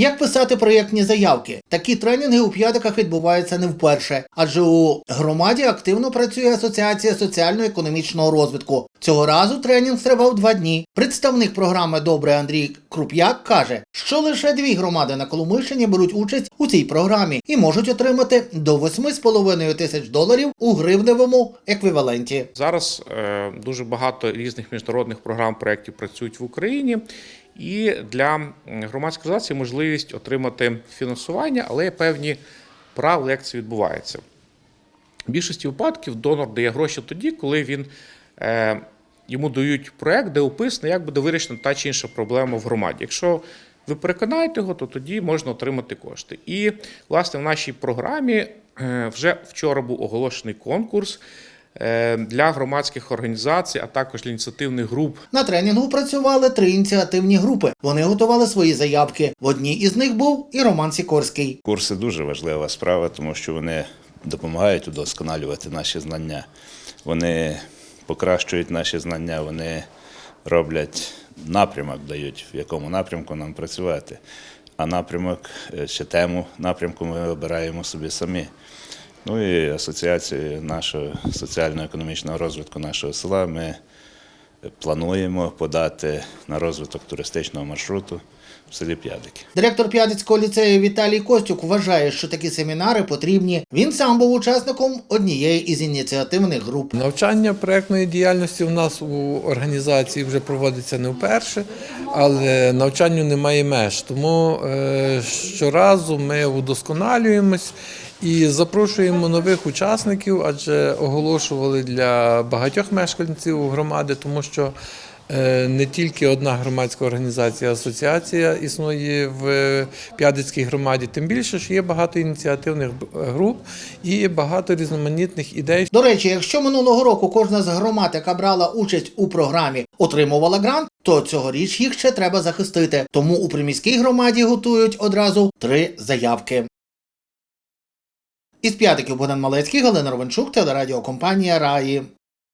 Як писати проєктні заявки? Такі тренінги у п'ятиках відбуваються не вперше, адже у громаді активно працює Асоціація соціально-економічного розвитку. Цього разу тренінг тривав два дні. Представник програми Добре Андрій Круп'як каже, що лише дві громади на Коломийщині беруть участь у цій програмі і можуть отримати до 8,5 тисяч доларів у гривневому еквіваленті. Зараз е, дуже багато різних міжнародних програм проєктів працюють в Україні, і для громадської організації можливість отримати фінансування, але є певні правила, як це відбувається. В більшості випадків донор дає гроші тоді, коли він е, йому дають проект, де описано, як буде вирішена та чи інша проблема в громаді. Якщо ви переконаєте його, то тоді можна отримати кошти. І, власне, в нашій програмі е, вже вчора був оголошений конкурс е, для громадських організацій, а також для ініціативних груп На тренінгу працювали три ініціативні групи. Вони готували свої заявки. В одній із них був і Роман Сікорський. Курси дуже важлива справа, тому що вони допомагають удосконалювати наші знання. Вони покращують наші знання, вони роблять напрямок, дають, в якому напрямку нам працювати. А напрямок чи тему напрямку ми обираємо собі самі. Ну і асоціація нашого соціально-економічного розвитку нашого села ми плануємо подати на розвиток туристичного маршруту в селі П'ядики. Директор П'ятицького ліцею Віталій Костюк вважає, що такі семінари потрібні. Він сам був учасником однієї із ініціативних груп. Навчання проектної діяльності у нас у організації вже проводиться не вперше, але навчанню немає меж. Тому е, щоразу ми удосконалюємось і запрошуємо нових учасників, адже оголошували для багатьох мешканців громади, тому що. Е, Не тільки одна громадська організація, асоціація існує в П'ядицькій громаді, тим більше, що є багато ініціативних груп і багато різноманітних ідей, До речі, якщо минулого року кожна з громад, яка брала участь у програмі, отримувала грант, то цьогоріч їх ще треба захистити. Тому у приміській громаді готують одразу три заявки. Із п'ятиків Богдан Малецький, Галина Ровенчук, телерадіокомпанія Раї.